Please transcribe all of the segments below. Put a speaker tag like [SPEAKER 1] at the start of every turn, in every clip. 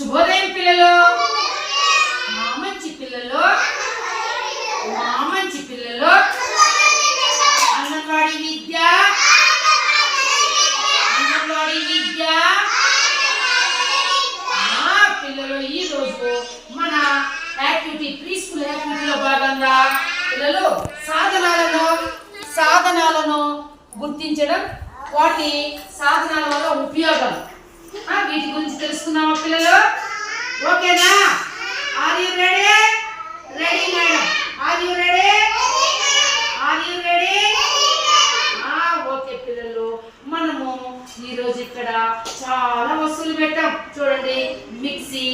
[SPEAKER 1] శుభోదయం పిల్లలు. మా మంచి పిల్లలు. మా మంచి పిల్లలు. అంగన్వాడీ విద్య. అంగన్వాడీ విద్య. మా పిల్లలు ఈ రోజు మన యాక్టివిటీ ప్రీ స్కూల్ యాక్టివిటీలో భాగంగా పిల్లలు సాధనాలను సాధనాలను గుర్తించడం వాటి సాధనాల వల్ల ఉపయోగం. వీటి గురించి తెలుసుకుందామా పిల్లలు? ఓకేనా? Are you ready ready madam are you ready are you ready okay పిల్లలు. మనము ఈరోజు ఇక్కడ చాలా వస్తువులు పెట్టాం. చూడండి మిక్సీ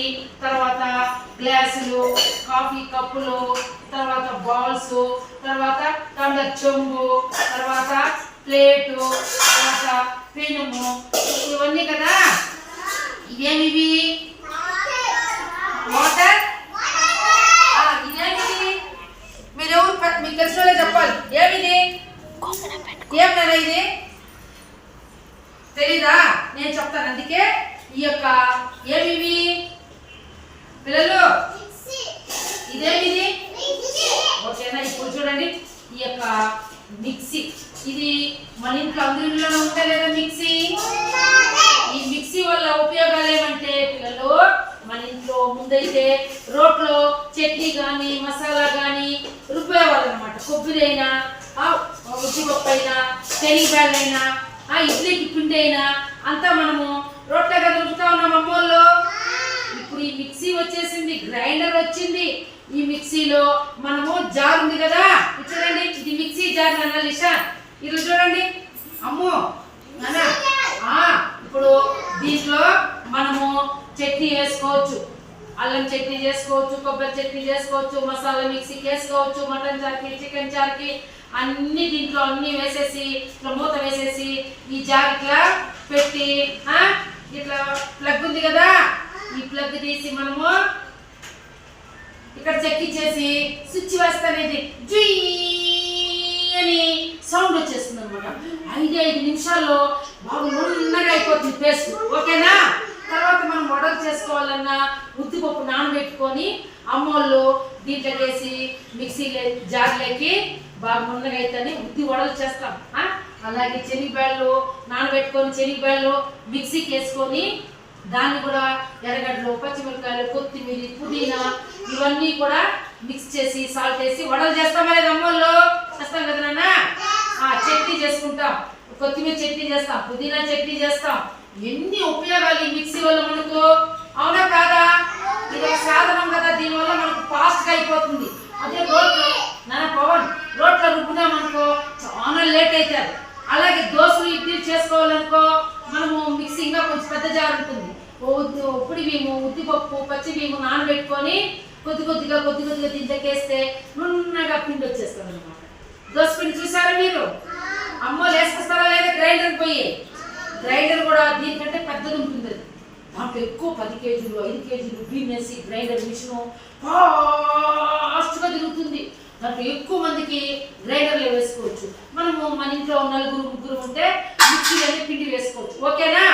[SPEAKER 1] తర్వాత గ్లాసులు కాఫీ కప్పులు తర్వాత బాల్స్ తర్వాత టండర్ చెంబు తర్వాత ప్లేటు తర్వాత పెనుము ఇవన్నీ కదా? ఇదేమివి? వాటర్? ఇదేమిది మీరు ఎవరు ప- మీకు తెలిసిన చెప్పాలి. ఏమిది? ఏం ఇది? తెలీదా? నేను చెప్తాను. అందుకే ఈ యొక్క ఏమివి? పిల్లలు ఇదేమిది? ఓకేనా ఇప్పుడు చూడండి. ఈ యొక్క మిక్సీ. ఇది మన ఇంట్లో అందరి ఇంట్లోనే ఉందా లేదా మిక్సీ? ఈ మిక్సీ వల్ల ఉపయోగాలు ఏమంటే పిల్లలు మన ఇంట్లో ముందైతే రోట్లో చట్నీ కానీ మసాలా కానీ రుబ్బేవాళ్ళు అనమాట కొబ్బరి అయినా ఉద్దిపప్పు అయినా శనగబాళ్ళు అయినా ఆ ఇడ్లీకి పిండి అయినా అంతా మనము రోట్లో కదా రుబ్బుతా ఉన్నాం అమ్మోళ్ళు. ఇప్పుడు ఈ మిక్సీ వచ్చేసింది గ్రైండర్ వచ్చింది. ఈ మిక్సీలో మనము జార్ ఉంది కదా. ఇచ్చారండి ఇది మిక్సీ జార్ అన్న లిషా ఇది అమ్మో ఇప్పుడు దీంట్లో మనము చట్నీ వేసుకోవచ్చు. అల్లం చట్నీ చేసుకోవచ్చు కొబ్బరి చట్నీ చేసుకోవచ్చు మసాలా మిక్సీకి వేసుకోవచ్చు మటన్ చార్కి చికెన్ చార్కి అన్ని దీంట్లో అన్ని వేసేసి ఇట్లా మూత వేసేసి ఈ జార్ ఇట్లా పెట్టి ఇట్లా ప్లగ్ ఉంది కదా ఈ ప్లగ్ తీసి మనము ఇక్కడ చెక్కిచ్చేసి స్విచ్ వేస్తానేది జుయ్ అని సౌండ్ వచ్చేస్తుంది అనమాట ఐదు ఐదు నిమిషాల్లో బాబు నున్నగా అయిపోతుంది పేస్ట్. ఓకేనా? తర్వాత మనం వడలు చేసుకోవాలన్నా ఉద్దిపప్పు నానబెట్టుకొని అమ్మోళ్ళు దీంట్లో వేసి మిక్సీ జార్లోకి బాగా నున్నగా అయితేనే ఉద్ది వడలు చేస్తాం. అలాగే శనగబ్యాళ్ళు నానబెట్టుకొని శనగబ్యాళ్ళు మిక్సీకి వేసుకొని దాన్ని కూడా ఎర్రగడ్డలు పచ్చిమిరకాయలు కొత్తిమీర పుదీనా ఇవన్నీ కూడా మిక్స్ చేసి సాల్ట్ వేసి వడలు చేస్తామా లేదా అమ్మోళ్ళు? చేస్తాం కదా నాన్న? ఆ చట్నీ చేసుకుంటాం కొత్తిమీర చట్నీ చేస్తాం పుదీనా చట్నీ చేస్తాం. ఎన్ని ఉపయోగాలు ఈ మిక్సీ వల్ల మనకు? అవునా కాదా? ఇది ఒక సాధనం కదా దీనివల్ల మనకు ఫాస్ట్గా అయిపోతుంది. అదే రోడ్లో నా పవన్ రోడ్లో రుబ్బుదామనుకో చాలా లేట్ అవుతారు అలాగే దోశలు ఇడ్లీ చేసుకోవాలనుకో మనము మిక్సీ ఇంకా కొంచెం పెద్ద జార్ ఉంటుంది. ఉప్పుడు మేము ఉద్దిపప్పు పచ్చి మేము నానబెట్టుకొని కొద్ది కొద్దిగా కొద్ది కొద్దిగా తింటకేస్తే నున్నగా పిండి వచ్చేస్తుంది అనమాట దోసుకుని చూసారా మీరు? అమ్మో లేసుకొస్తారా లేదా గ్రైండర్ పోయి. గ్రైండర్ కూడా దీనికంటే పెద్దది ఉంటుంది. అది. దాంట్లో ఎక్కువ పది కేజీలు ఐదు కేజీలు బియ్యం వేసి గ్రైండర్ మిషన్ ఫాస్ట్గా తిరుగుతుంది. దాంట్లో ఎక్కువ మందికి గ్రైండర్లో వేసుకోవచ్చు. మనము మన ఇంట్లో నలుగురు ముగ్గురు ఉంటే అనేది పిండి వేసుకోవచ్చు. ఓకేనా?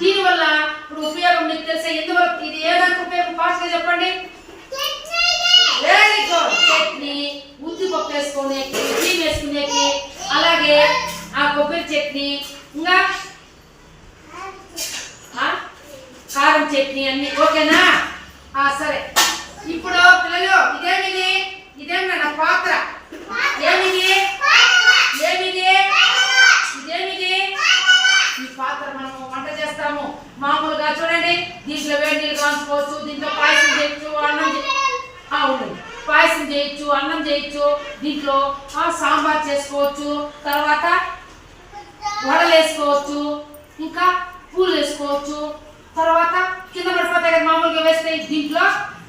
[SPEAKER 1] దీనివల్ల ఇప్పుడు ఉపయోగం మీకు తెలిసే? ఎందువరకు ఇది ఏ దానికి ఉపయోగం? ఫాస్ట్గా చెప్పండి వెరీ గుడ్ చట్నీ ఉద్దిపప్పు వేసుకునేకి బియ్యం వేసుకునేకి అలాగే ఆ కొబ్బరి చట్నీ ఇంకా ఆ, కారం చట్నీ అన్ని ఓకేనా ఆ సరే ఇప్పుడు పిల్లలు ఇదేమిది ఇదేమి నా పాత్ర ఏమిది ఏమిది ఇదేమిది ఈ పాత్ర మనము వంట చేస్తాము మామూలుగా చూడండి దీంట్లో వేడి నీళ్ళు కాంచుకోవచ్చు దీంట్లో పాయసం చేయొచ్చు అన్నం చే- ఆ, ఉండండి పాయసం చేయొచ్చు అన్నం చేయొచ్చు దీంట్లో ఆ, సాంబార్ చేసుకోవచ్చు తర్వాత వడలు వేసుకోవచ్చు ఇంకా పూలు వేసుకోవచ్చు తర్వాత కింద పడిపోతాయి కదా మామూలుగా వేస్తే దీంట్లో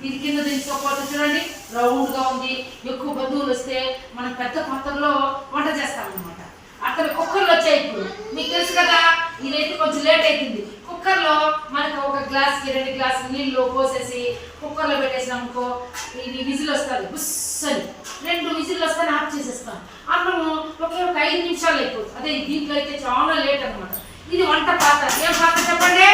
[SPEAKER 1] ఇది కింద దించుకోకపోతే చూడండి. రౌండ్గా ఉంది. ఎక్కువ బంధువులు వస్తే మనం పెద్ద పాత్రలో వంట చేస్తాం అనమాట అక్కడ కుక్కర్లు వచ్చాయి ఇప్పుడు. మీకు తెలుసు కదా ఇదైతే కొంచెం లేట్ అవుతుంది కుక్కర్లో మనకు ఒక గ్లాస్కి రెండు గ్లాస్ నీళ్ళు పోసేసి కుక్కర్లో పెట్టేసినామనుకో ఇది విజిల్ వస్తుంది. బుస్సని. రెండు విజిల్ వస్తానే ఆఫ్ చేసేస్తాం. అన్నము ఒకే ఒక ఐదు నిమిషాలు అయిపోతుంది. అదే దీంట్లో అయితే చాలా లేట్ అన్నమాట. ఇది వంట పాత ఏం పాత చెప్పండి?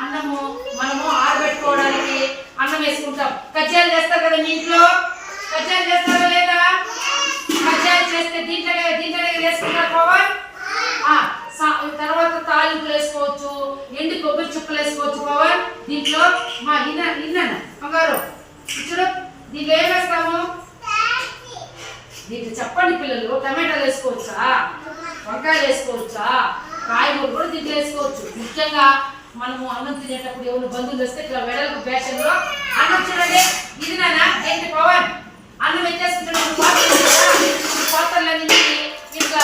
[SPEAKER 1] అన్నము. మనము ఆరబెట్టుకోవడానికి అన్నం వేసుకుంటాం. చేస్తారు కదా మీ ఇంట్లో? చేస్తారా లేదా? చేస్తే దీంట్లో పవన్? తర్వాత తాలింపులు వేసుకోవచ్చు. ఎండి కొబ్బరి చుక్కలు వేసుకోవచ్చు పవన్. దీంట్లో మా ఇన్న ఇన్న అమ్మగారు చూడు దీంట్లో ఏం వేస్తాము? దీంట్లో చెప్పండి పిల్లలు టమాటాలు వేసుకోవచ్చా? వంకాయలు వేసుకోవచ్చా? కాయగూరలు కూడా దీంట్లో వేసుకోవచ్చు. ముఖ్యంగా మనము అన్నం తినేటప్పుడు ఎవరు బంధువులు వస్తే ఇట్లా వెడల్పు బేషన్లో అన్నం చూడండి ఇది నాన్న ఏంటి పవన్? అన్నం ఎత్తేసుకుంటున్నాము పాత్రలు కదా, పాత్రలన్నీ ఇట్లా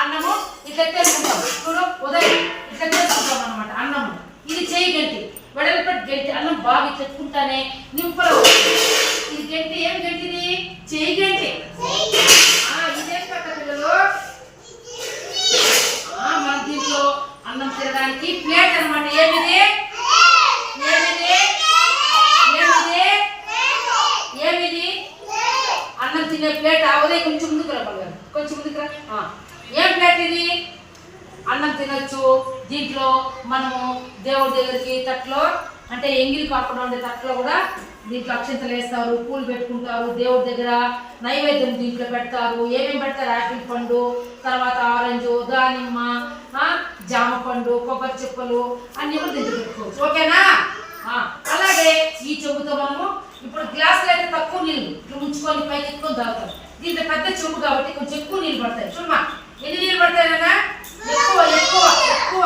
[SPEAKER 1] అన్నము ఇట్లా ఎత్తేసుకుంటాం ఇప్పుడు ఉదయం ఇట్లా ఎత్తేసుకుంటాం అనమాట అన్నము. ఇది చేయి గంటి. వెడల్పటి గంటి. అన్నం బాగా చెప్పుకుంటానే నింపలో ఇది గంటి ఏం గంటిది చేయి గంటి ఆ, ఇదేం కథ పిల్లలు ఆ, మన దీంట్లో అన్నం తినడానికి ప్లేట్ అన్నమాట ఏమిది ఏమిది ఏమిది ఏమిది అన్నం తినే ప్లేట్ అవదే కొంచెం ముందుకు రా బాగా కొంచెం ముందుకు రా ఆ, ఏం ప్లేట్ ఇది అన్నం తినొచ్చు దీంట్లో మనము దేవుడి దగ్గరికి తట్లో అంటే ఎంగిలి కాకుండా ఉండే తట్లో కూడా దీంట్లో అక్షంతలు వేస్తారు పూలు పెట్టుకుంటారు దేవుడి దగ్గర నైవేద్యం దీంట్లో పెడతారు. ఏమేమి పెడతారు? యాపిల్ పండు తర్వాత ఆరెంజ్ దానిమ్మ జామ పండు కొబ్బరి చెప్పలు అన్ని కూడా దీంట్లో పెట్టుకోవచ్చు. ఓకేనా? అలాగే ఈ చెబుతో మనము ఇప్పుడు గ్లాసులు అయితే తక్కువ నీళ్ళు ఇట్లా ఉంచుకొని పైకి ఎక్కువ తాగుతాం. దీంట్లో పెద్ద చెంబు కాబట్టి కొంచెం ఎక్కువ నీళ్ళు పడతాయి. చూడమా ఎన్ని నీళ్ళు పడతాయి ఎక్కువ ఎక్కువ ఎక్కువ.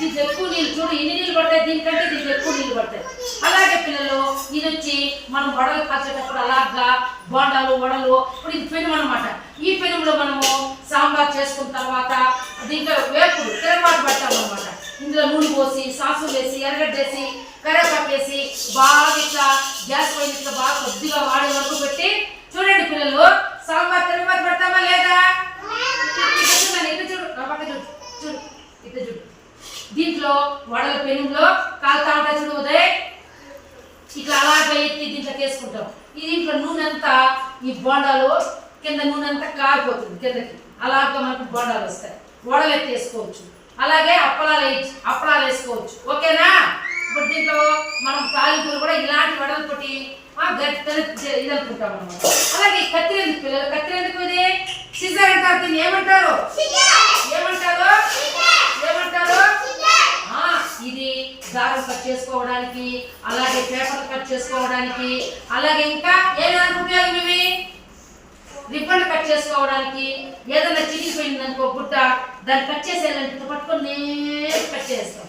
[SPEAKER 1] దీంట్లో ఎక్కువ నీళ్ళు చూడు ఎన్ని నీళ్ళు పడతాయి? దీనికంటే దీంట్లో ఎక్కువ నీళ్ళు పడతాయి. అలాగే పిల్లలు ఇది వచ్చి మనం వడలు కాల్చేటప్పుడు అలాగా బోండాలు వడలు ఇప్పుడు ఇది పెనుము అనమాట ఈ పెనుములో మనము సాంబార్ చేసుకున్న తర్వాత దీంట్లో వేపుడు తిరగబాటు పడతాం అనమాట ఇందులో నూనె పోసి సాసులు వేసి ఎర్రగడ్డ వేసి కరివేపాకు వేసి బాగా ఇట్లా గ్యాస్ పైన ఇట్లా బాగా కొద్దిగా వాడే వరకు పెట్టి చూడండి పిల్లలు సాంబార్ తిరగబాటు పెడతామా లేదా? చూడు నా పక్క చూడు. దీంట్లో వడల పెనుగులో కాలుతా ఉంటా చూడు ఉదయ్ ఇట్లా అలాగే ఎత్తి దీంట్లో వేసుకుంటాం ఈ దీంట్లో నూనె అంతా ఈ బోండాలు కింద నూనె అంతా కారిపోతుంది కిందకి. అలాగే మనకు బోండాలు వస్తాయి. వడలు ఎత్తి వేసుకోవచ్చు. అలాగే అప్పలాలు వేయచ్చు అప్పలాలు వేసుకోవచ్చు. ఓకేనా? ఇప్పుడు దీంట్లో మనం తాలింపులు కూడా ఇలాంటి వడలు కొట్టి గట్టి ఇది అనుకుంటాం అనమాట అలాగే ఈ కత్తిరి ఎందుకు పిల్లలు? కత్తిరి ఎందుకు ఇది? సిజర్ అంటారు దీన్ని. ఏమంటారు? ఏమంటారు ఆ, ఇది దారం కట్ చేసుకోవడానికి అలాగే పేపర్ కట్ చేసుకోవడానికి అలాగే ఇంకా ఏదైనా ఉపయోగం ఇవి? రిబ్బన్ కట్ చేసుకోవడానికి ఏదైనా చిరిగిపోయింది అనుకో గుట్ట దాన్ని కట్ చేసేయాలంటే పట్టుకొని నేరు కట్ చేస్తాం.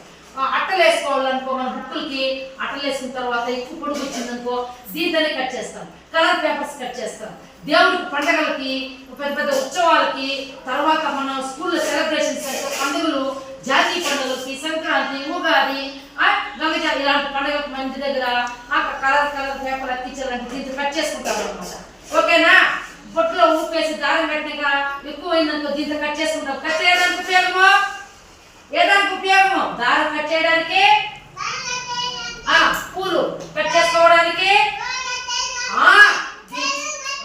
[SPEAKER 1] అట్టలు వేసుకోవాలనుకో మన బుక్కులకి అట్టలు వేసుకున్న తర్వాత ఎక్కువ పొడుగు వచ్చిందనుకో దీంతోనే కట్ చేస్తాం. కలర్ పేపర్స్ కట్ చేస్తాం. దేవుడికి పండగలకి పెద్ద పెద్ద ఉత్సవాలకి తర్వాత మన స్కూల్ సెలబ్రేషన్స్ అంటే పండుగలు జాతీయ పండుగలకి సంక్రాంతి ఉగాది ఆ, గంగజా ఇలాంటి పండుగలకు మన ఇంటి దగ్గర ఆ కలర్ కలర్ పేపర్ అతికించాలంటే దీంతో కట్ చేసుకుంటాం అనమాట ఓకేనా పొట్టులో ఉప్పేసి దారం పెట్టినాక ఎక్కువైందనుకో దీంతో కట్ చేసుకుంటాం కట్ చేయడానికి ఉపయోగము ఏదానికి ఉపయోగము దారం కట్ చేయడానికి ఆ పూలు కట్ చేసుకోవడానికి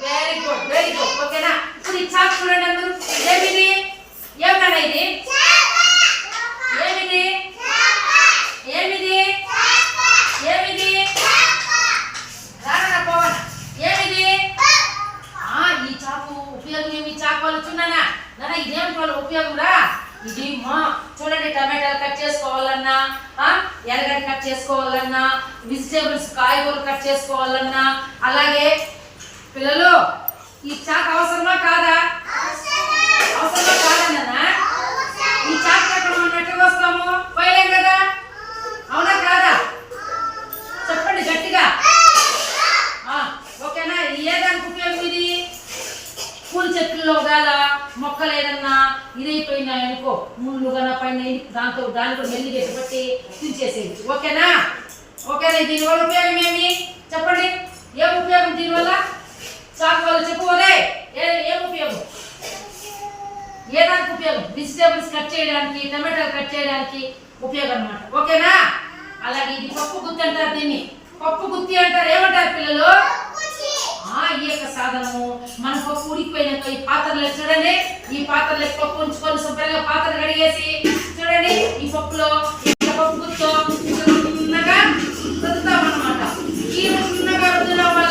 [SPEAKER 1] వెరీ గుడ్ వెరీ గుడ్ ఓకేనా ఇప్పుడు ఈ చాక్ చూడండి అందరూ ఏమిది ఏమన్నా ఇది ఏమిది ఏమిది ఏమిది రానా పవన్ ఏమిది ఆ ఈ చాకు ఉపయోగం ఏమి ఈ చాకు వాళ్ళు చూడనా నాన్న ఇదేం వాళ్ళ ఉపయోగం రా ఇది మా చూడండి టమాటాలు కట్ చేసుకోవాలన్నా ఆ ఎర్రగడ్డ కట్ చేసుకోవాలన్నా వెజిటేబుల్స్ కాయగూరలు కట్ చేసుకోవాలన్నా. అలాగే పిల్లలు ఈ చాక్ అవసరమా కాదా? అవసరమా కాదా నాన్న ఈ చాక్ ఎక్కడ మనం ఎట్లా వస్తాము. పోయలేం కదా? అవునా కాదా? చెప్పండి గట్టిగా. ఓకేనా? ఏదానికి ఏ దానికి ఉపయోగం ఇది? పూల చెట్లలో గాల మొక్కలు ఏదన్నా ఇదైపోయినాయి అనుకో ముళ్ళు కన్నా పైన దాంతో దాంట్లో మెల్లిగా పట్టి తీసేసేయచ్చు ఓకేనా? ఓకేనా దీనివల్ల ఉపయోగం ఏమి? చెప్పండి. ఏం ఉపయోగం దీనివల్ల చాకు వల్ల చెప్పుకోలే. ఏం ఉపయోగం? ఏ దానికి ఉపయోగం? వెజిటేబుల్స్ కట్ చేయడానికి టమాటాలు కట్ చేయడానికి ఉపయోగం అనమాట ఓకేనా? అలాగే ఇది పప్పు గుత్తి అంటారు దీన్ని. పప్పు గుత్తి అంటారు ఏమంటారు పిల్లలు? ఆ ఈ యొక్క సాధనము మన పప్పు ఉడికిపోయినాక ఈ పాత్రలో చూడండి. ఈ పాత్రలో పప్పు ఉంచుకొని శుభ్రంగా పాత్ర కడిగేసి చూడండి. ఈ పప్పులో పప్పు గుత్తో చిన్నగా ఈ చిన్నగా రుద్దడం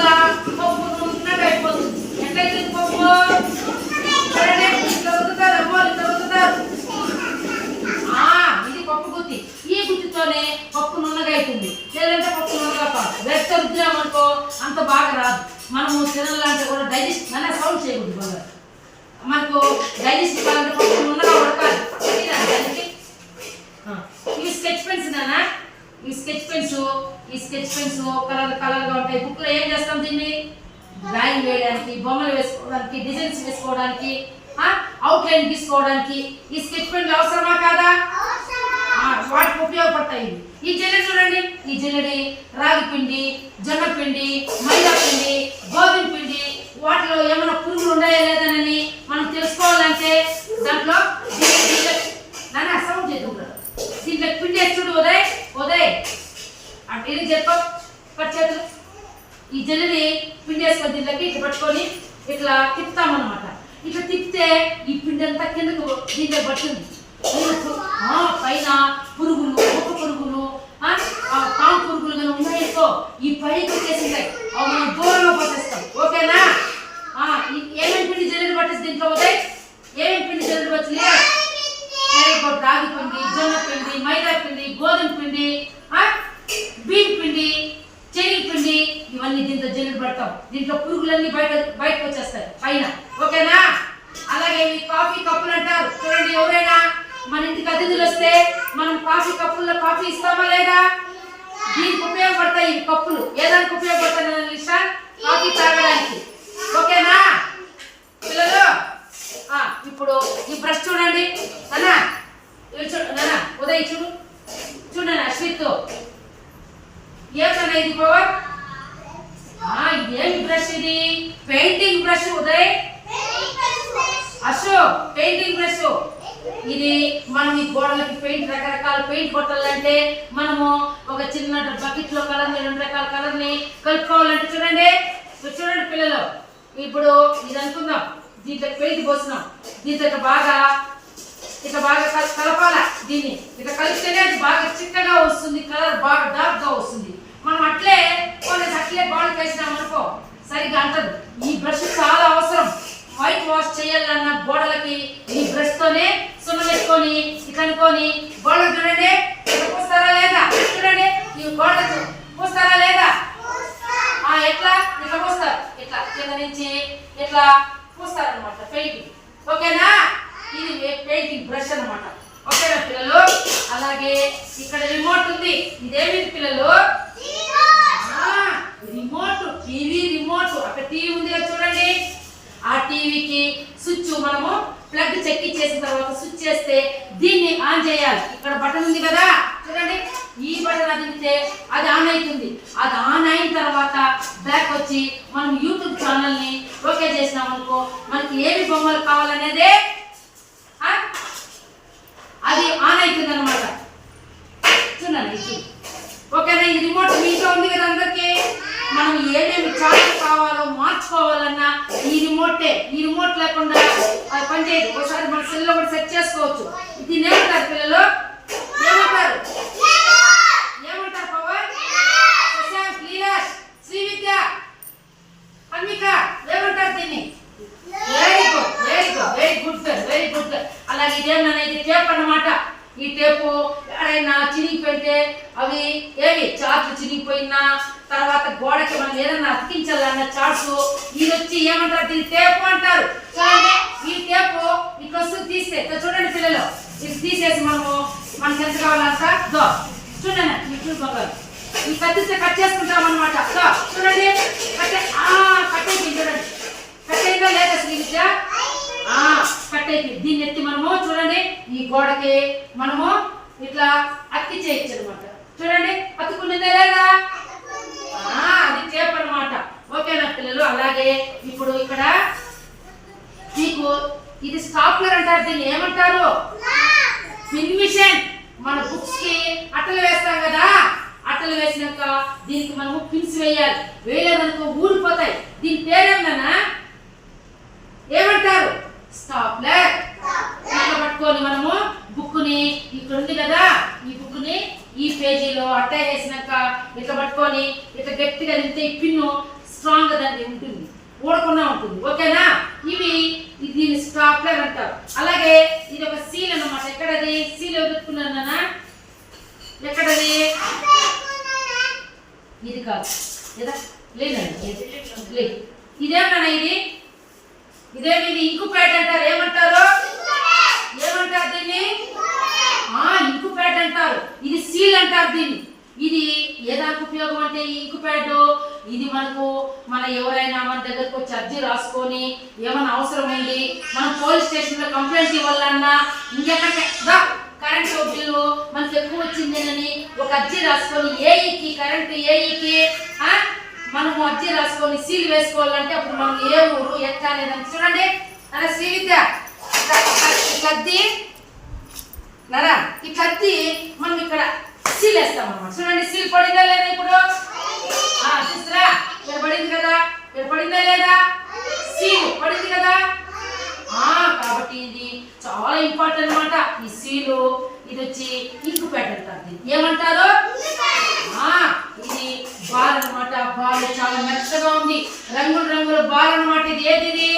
[SPEAKER 1] పడతాయి. ఈ జల్లెడ చూడండి ఈ జల్లెడి రాగి పిండి జొన్న పిండి మైదా పిండి గోధుమ పిండి వాటిలో ఏమైనా పురుగులు ఉన్నాయా లేదనని మనం తెలుసుకోవాలంటే దాంట్లో దీంట్లో- సౌండ్ చేద్దాం దీంట్లో పిండి చూడు ఉదయ్ ఉదయ్ అంటే ఇది చెప్ప పచ్చేతులు ఈ జల్లిని పిండి వేసుకొని దీంట్లోకి ఇట్లా పట్టుకొని ఇట్లా తిప్పుతామన్నమాట. ఇట్లా తిప్పితే ఈ పిండి అంతా కిందకు దీంట్లో పట్టింది పైన పురుగులు ఒక పురుగులు ఆ, పాము పురుగులు కానీ ఉన్నాయో ఈ పైకి వచ్చేసింటాయి అవి మనం దూరంగా పట్టేస్తాం. ఓకేనా? ఈ- ఏమేమి పిండి జల్లిని పట్టేసి దీంట్లో పోతాయి ఏమేమి పిండి జల్లిని వచ్చింది రాగి పిండి జొన్న పిండి మైదా పిండి గోధుమ పిండి బియ్యం పిండి చెనిగి పిండి ఇవన్నీ దీంట్లో జల్లుడు పడతాం. దీంట్లో పురుగులన్నీ బయట బయటకు వచ్చేస్తాయి పైన. ఓకేనా? అలాగే కాఫీ కప్పులు అంటారు. చూడండి ఎవరైనా మన ఇంటికి అతిథులు వస్తే మనం కాఫీ కప్పుల్లో కాఫీ ఇస్తామా లేదా? దీనికి ఉపయోగపడతాయి ఈ కప్పులు. ఏదానికి ఉపయోగపడతాయి లిషా కాఫీ తాగడానికి. ఓకేనా? పిల్లలు? ఇప్పుడు ఈ బ్రష్ చూడండి. అన్నా ఇవి చూడు నానా ఉదయ్ చూడు. చూడండి అశ్విత్ ఏమన్నా ఇది పవర్? ఆ, బ్రష్ ఇది? Painting brush Uday? Ashok painting brush. ఇది మనం ఈ గోడలకి పెయింట్ రకరకాల పెయింట్ కొట్టాలంటే మనము ఒక చిన్న బకెట్లో కలర్ని రెండు రకాల కలర్ని కలుపుకోవాలంటే చూడండి. చూడండి పిల్లలు. ఇప్పుడు ఇది అనుకుందాం. దీంట్లో పెయింట్ పోసినాం దీంట్లో బాగా ఇక బాగా కల- కలపాల దీన్ని. ఇక కలిపితేనే అది బాగా చిక్కగా వస్తుంది కలర్ బాగా డార్క్గా వస్తుంది. మనం అట్లే కొన్ని అట్లే బాడీకి వేసినాం అనుకో సరిగ్గా అంటదు. ఈ బ్రష్ చాలా అవసరం వైట్ వాష్ చేయాలన్న గోడలకి ఈ బ్రష్ తోనే సున్నం వేసుకొని కొని అనుకొని చూడండి. పూస్తారా లేదా? చూడండి నీవు గోడలకు పూస్తారా లేదా? ఆ ఎట్లా? ఇట్లా పూస్తారు? ఇట్లా కింద నుంచి ఇట్లా పూస్తారు అనమాట పెయింటింగ్. ఓకేనా? ఇది పెయింటింగ్ బ్రష్ అనమాట ఓకేనా పిల్లలు? అలాగే ఇక్కడ రిమోట్ ఉంది. ఇదేమి పిల్లలు? ఆ, రిమోట్ టీవీ రిమోట్. అక్కడ టీవీ ఉంది కదా చూడండి. ఆ టీవీకి స్విచ్ మనము ప్లగ్ చెక్ ఇచ్చేసిన తర్వాత స్విచ్ చేస్తే దీన్ని ఆన్ చేయాలి. ఇక్కడ బటన్ ఉంది కదా? చూడండి. ఈ బటన్ అదిగితే అది ఆన్ అవుతుంది అది ఆన్ అయిన తర్వాత బ్యాక్ వచ్చి మనం యూట్యూబ్ ఛానల్ని ఓకే చేసినాం అనుకో మనకి ఏమి బొమ్మలు కావాలనేదే అది ఆన్ అవుతుంది అనమాట చూడండి. ఓకేనా? ఈ రిమోట్ మీతో ఉంది కదా అందరికి? మనం ఏమేమి ఛానల్ కావాలో మార్చుకోవాలన్నా ఈ రిమోటే ఈ రిమోట్ లేకుండా అది పనిచేయదు ఒకసారి మన సెల్లో కూడా సెట్ చేసుకోవచ్చు. ఇది ఏమంటారు పిల్లలు? ఏమంటారు? ఏమంటారు పవన్ శశాంక్ లీలాష్ శ్రీ విద్య అన్విక ఏమంటారు దీన్ని? Very good very good very good sir very good sir అలాగే ఇదేమన్నా ఇది టేప్ అన్నమాట. ఈ టేపు ఎక్కడైనా చినిగిపోతే అవి ఏవి చార్ట్లు చినిగిపోయినా తర్వాత గోడకి మనం ఏదైనా అతికించాలన్న ఇది వచ్చి ఏమంటారు? దీన్ని టేపు అంటారు. చూడండి ఈ టేపు ఇట్లా వస్తుంది తీస్తే ఇట్లా చూడండి పిల్లలు. ఇది తీసేసి మనము మనకి ఎంత కావాలంట దో. చూడండి. మీరు చూసుకోగలరు ఈ కత్తిస్తే కట్ చేసుకుంటాం అనమాట చూడండి. కట్టే ఆ కట్టేసి చూడండి. కట్ అయిందా లేదా ఆ కట్ అయిపోయింది. దీన్ని ఎత్తి మనము చూడండి. ఈ గోడకి మనము ఇట్లా అత్తి చేయొచ్చు అనమాట చూడండి అతుకున్నదే లేదా ఆ, అది టేప్ అన్నమాట. ఓకేనా పిల్లలు? అలాగే ఇప్పుడు ఇక్కడ మీకు ఇది స్టాప్లర్ అంటారు దీన్ని ఏమంటారు? పిన్ మిషన్ మన బుక్స్కి అట్టలు వేస్తాం కదా. అట్టలు వేసినాక దీనికి మనము పిన్స్ వేయాలి. వేయలేదనుకో ఊడిపోతాయి. దీని పేరేమన్నా ఏమంటారు? స్టాప్లర్ పట్టుకొని మనము బుక్ని ఇక్కడ ఉంది కదా ఈ బుక్ని ఈ పేజీలో అట్ట చేసినాక ఇట్లా పట్టుకొని ఇట్లా గట్టిగా తింటే ఈ పిన్ను స్ట్రాంగ్గా దాన్ని ఉంటుంది ఊడకుండా ఉంటుంది ఓకేనా? ఇవి ఇది దీని స్టాప్లర్ అంటారు. అలాగే ఇది ఒక సీల్ అన్నమాట. ఎక్కడది? సీల్ ఎదుర్కొన్నానా ఎక్కడది? ఇది కాదు. లేదా? లేదండి లేదు. ఇదేమన్నా ఇది ఇదేమి ఇది? ఇంకు ప్యాట్ అంటారు. ఏమంటారు? ఏమంటారు దీన్ని? ఆ ఇంకు ప్యాడ్ అంటారు. ఇది సీల్ అంటారు దీన్ని. ఇది ఏదానికి ఉపయోగం అంటే ఈ ఇంకు ప్యాడ్ ఇది మనకు మన ఎవరైనా మన దగ్గరకు వచ్చి అర్జీ రాసుకొని ఏమైనా అవసరం ఉంది మనం పోలీస్ స్టేషన్లో కంప్లైంట్ ఇవ్వాలన్నా ఇంకెక్కడికి? కరెంటు కరెంట్ బిల్లు మనకి ఎక్కువ వచ్చిందేనని ఒక అర్జీ రాసుకొని ఏఈకి కరెంట్ ఏఈకి మనము అర్జీ రాసుకొని సీల్ వేసుకోవాలంటే అప్పుడు మనం ఏ ఊరు ఎట్లా చూడండి. అలా శ్రీ విద్య ఇట్లా- ఇట్లా- ఈ కత్తి నరా మనం ఇక్కడ సీల్ వేస్తాం అనమాట చూడండి సీల్ పడిందా లేదా ఇప్పుడు? ఆ, ఇక్కడ పడింది కదా? ఇక్కడ పడిందా లేదా? సీల్ పడింది కదా? ఆ కాబట్టి ఇది చాలా ఇంపార్టెంట్ అన్నమాట. ఈ సీలు ఇది వచ్చి ఇంకు అంటారు ఏమంటారు? ఇది బాల్ అన్నమాట. బాల్ చాలా మెత్తగా ఉంది. రంగుల రంగుల బాల్ అన్నమాట. ఇది ఏది ఇది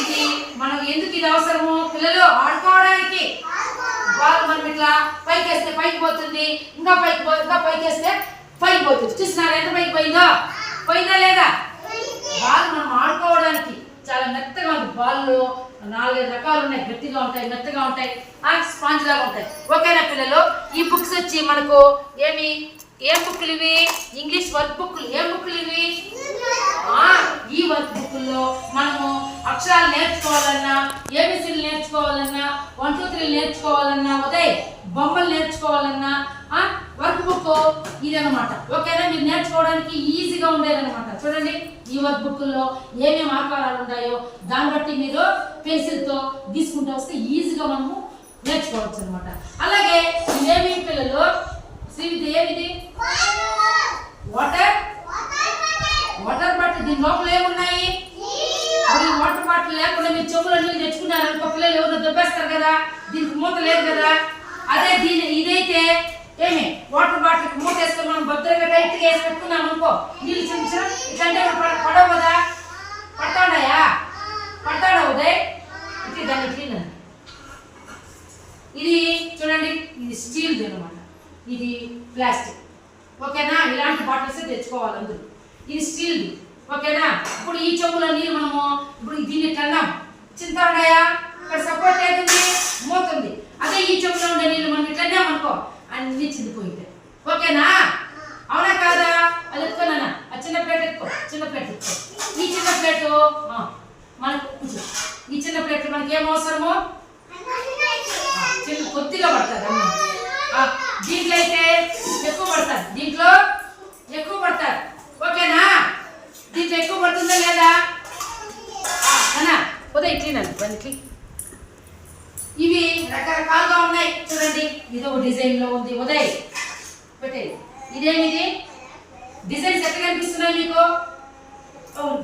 [SPEAKER 1] ఇది మనం ఎందుకు ఇది అవసరము? పిల్లలు ఆడుకోవడానికి బాల్ మనం ఇట్లా పైకి వేస్తే పైకి పోతుంది ఇంకా పైకి పో ఇంకా పైకి వేస్తే పైకి పోతుంది. చూసినారా? ఎంత పైకి పోయిందో? పోయిందా లేదా? బాల్ మనం ఆడుకోవడానికి చాలా మెత్తగా ఉంది. బాల్లో నాలుగైదు రకాలు ఉన్నాయి. గట్టిగా ఉంటాయి మెత్తగా ఉంటాయి స్పాంజ్ లాగా ఉంటాయి. ఓకేనా పిల్లలు? ఈ బుక్స్ వచ్చి మనకు ఏమి ఏం బుక్లు ఇవి ఇంగ్లీష్ వర్క్ బుక్లు ఏం బుక్లు ఇవి ఈ వర్క్ బుక్లో మనము అక్షరాలు నేర్చుకోవాలన్నా ఏబిసీలు నేర్చుకోవాలన్నా వన్ టూ త్రీ నేర్చుకోవాలన్నా ఉదయ్ బొమ్మలు నేర్చుకోవాలన్నా వర్క్ బుక్ ఇదన్నమాట. ఓకేనా? మీరు నేర్చుకోవడానికి ఈజీగా ఉండేదన్నమాట. చూడండి ఈ వర్క్ బుక్లో ఏమేమి ఆకారాలు ఉన్నాయో దాన్ని బట్టి మీరు పెన్సిల్తో గీసుకుంటూ వస్తే ఈజీగా మనము నేర్చుకోవచ్చు అనమాట అలాగే ఇవేమి పిల్లలు శ్రీవిద్య ఏమిది వాటర్ వాటర్ బాటిల్ దీని లోపల ఏమున్నాయి? ఈ వాటర్ బాటిల్ లేకుండా మీరు చెవులో నీళ్ళు తెచ్చుకున్నారు అనుకో పిల్లలు ఎవరు దొబ్బేస్తారు కదా దీనికి మూత లేదు కదా. అదే దీని ఇదైతే ఏమి? వాటర్ బాటిల్ మూత వేసుకొని మనం భద్రంగా టైట్గా వేసి పెట్టుకున్నాం అనుకో నీళ్ళు చిన్న ఇట్లంటే పడ- పడవు కదా పడతాడాయా? పడతాడా ఉదయ్? ఇట్లా దాన్ని ఇట్లా ఇది చూడండి ఇది స్టీల్ అనమాట ఇది ప్లాస్టిక్. ఓకేనా? ఇలాంటి బాటిల్స్ తెచ్చుకోవాలి అందులో. ఇది స్టీల్ ఓకేనా? ఇప్పుడు ఈ చెవులో నీళ్ళు మనము ఇప్పుడు దీన్ని కన్నాం. చింత ఇక్కడ సపోర్ట్ ఏది మోతుంది. అదే ఈ చెవులో ఉండే నీళ్ళు మనం ఇట్లనే అనుకో అన్ని చిందిపోయింటాయి. ఓకేనా? అవునా కాదా? అది ఎత్తుకోనా ఆ చిన్న ప్లేట్ ఎత్తుకో. చిన్న ప్లేట్ ఎత్తుకో. ఈ చిన్న ప్లేట్ మనకు ఈ చిన్న ప్లేట్ మనకి ఏం అవసరమో చిన్న కొద్దిగా పడుతుంది అమ్మ. దీంట్లో అయితే ఎక్కువ పడతారు. దీంట్లో ఎక్కువ పడతారు. ఓకేనా? దీంట్లో ఎక్కువ పడుతుందా లేదా? అన్నా ఉదయ్ ఇట్లీనండి బండికి ఇవి రకరకాలుగా ఉన్నాయి. చూడండి ఇది ఒక డిజైన్లో ఉంది. ఉదయ్ పెట్టే ఇదేమిది? డిజైన్స్ ఎట్లా కనిపిస్తున్నాయి మీకు?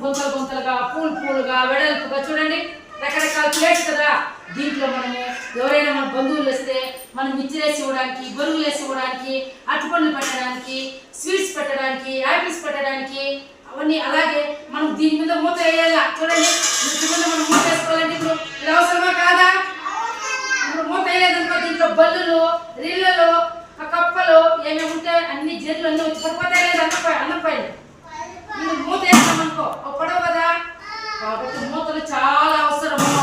[SPEAKER 1] గుంతలు గుంతలుగా పూలు పూలుగా వెడల్పుగా చూడండి. రకరకాల ప్లేట్స్ కదా. దీంట్లో మనము ఎవరైనా మన బంధువులు వస్తే మనం మిచ్చిరేసి ఇవ్వడానికి బొరుగులు వేసి ఇవ్వడానికి అరటిపండ్లు పెట్టడానికి స్వీట్స్ పెట్టడానికి యాపిల్స్ పెట్టడానికి అవన్నీ అలాగే మనం దీని మీద మూత వేయాలా? చూడండి. మిర్చి మీద మనం మూత వేసుకోవాలంటే ఇప్పుడు ఇది అవసరమా కాదా? ఇప్పుడు మూత వేయలేదనుకో దీంట్లో బల్లులు రిల్లలు ఆ కప్పలు ఏమేమి ఉంటే అన్ని జల్లు అన్ని వచ్చి పడిపోతాయి లేదు అన్నపై అన్నపై ఇది మూత వేస్తామనుకో ఒక పడవ కదా? కాబట్టి మూతలు చాలా అవసరము.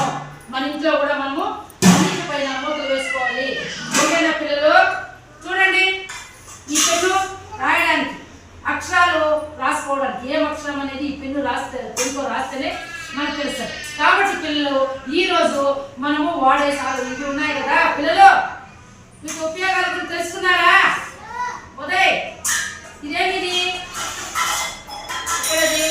[SPEAKER 1] మన ఇంట్లో కూడా మనము అన్నిటిపైన మూతలు వేసుకోవాలి ఓకేనా పిల్లలు చూడండి ఈ పెన్ను రాయడానికి అక్షరాలు రాసుకోవడానికి ఏం అక్షరం అనేది ఈ పెన్ను రాస్తే పెన్నుతో రాస్తేనే మనకు తెలుస్తుంది. కాబట్టి పిల్లలు ఈ రోజు మనము వాడే సాగు ఇవి ఉన్నాయి కదా. పిల్లలు మీకు ఉపయోగాల గురించి తెలుసుకున్నారా ఉదయ్ ఇదేమిది ఇక్కడది.